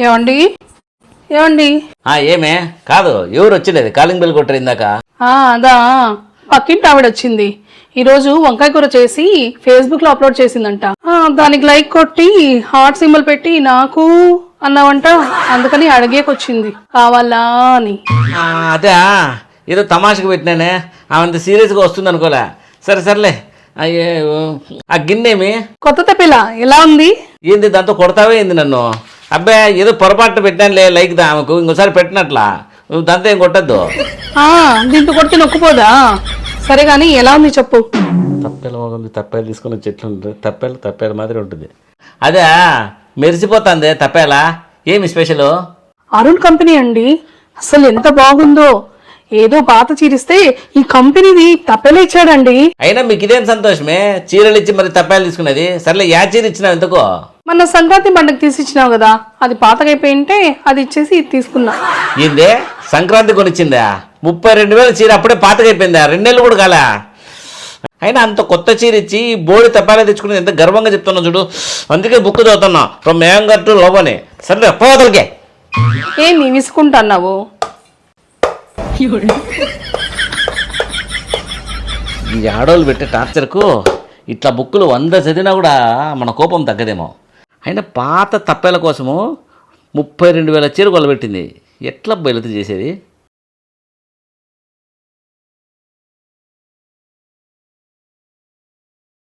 ఏమండి? ఏమండి? ఆ ఏమే? కాదు ఎవరు వచ్చిలేదు? కాలింగ్ బెల్ కొట్టారు ఇందాక. ఆ, అదా. పక్కింటి ఆవిడ వచ్చింది. ఈరోజు వంకాయ కూర చేసి ఫేస్బుక్లో అప్లోడ్ చేసిందంట. ఆ, దానికి లైక్ కొట్టి హార్ట్ సింబల్ పెట్టి నాకు అన్నావంట. అందుకని అడిగేకొచ్చింది. కావాలా అని. ఆ, అదే ఏదో తమాషకు పెట్టినానే. ఆమె సీరియస్గా వస్తుంది అనుకోలే. సరే సర్లే. అయ్యే ఆ గిన్నెమి కొత్త తెప్పిల? ఎలా ఉంది? ఏంది దాంతో కొడతావే ఏంది నన్ను? అబ్బాయి ఏదో పొరపాటు పెట్టానులే లైక్ దా ఆమెకు. ఇంకోసారి పెట్టినట్లా. నువ్వు దాంతో ఏం కొట్టద్దు. ఆ దీంతో కొడితే నొక్కుపోదా? సరే గాని ఎలా ఉంది చెప్పు. తప్పేల మొగలు తప్పేలు తీసుకుని చెట్లు ఉంటుంది తప్పేలు తప్పేల మాదిరి ఉంటుంది. అదే మెరిసిపోతుంది తప్పేలా ఏమి స్పెషల్ అరుణ్ కంపెనీ అండి. అసలు ఎంత బాగుందో. ఏదో పాత చీరిస్తే ఈ కంపెనీది తప్పేలా ఇచ్చాడండి. అయినా మీకు ఇదేం సంతోషమే? చీరలు ఇచ్చి మరి తప్పేలు తీసుకునేది సర్లే యా చీర ఇచ్చినావు ఎందుకో? మొన్న సంక్రాంతి పండుగ తీసి ఇచ్చినావు కదా అది పాతగైపోయింటే అది ఇచ్చేసి ఇది తీసుకున్నా. ఏందే? సంక్రాంతి కొనిచ్చిందా? ముప్పై రెండు వేల చీర అప్పుడే పాతగైపోయిందా? రెండేళ్ళు కూడా కాలే? అయినా అంత కొత్త చీర ఇచ్చి బోడి తప్పాలే తెచ్చుకుని ఎంత గర్వంగా చెప్తున్నావు చూడు. అందుకే బుక్ చదువుతున్నా. ఫ్రమ్ మేంగర్ టు లోబోని సర్లే పోతలకే ఏమి విసుకుంటున్నావు? ఈ ఆడోళ్ళు పెట్టే టార్చర్కు ఇట్లా బుక్కులు వంద చదివినా కూడా మన కోపం తగ్గదేమో. అయినా పాత తప్పేల కోసము ముప్పై రెండు వేల చీర కొలబెట్టింది ఎట్లా బయలుదేరి చేసేది?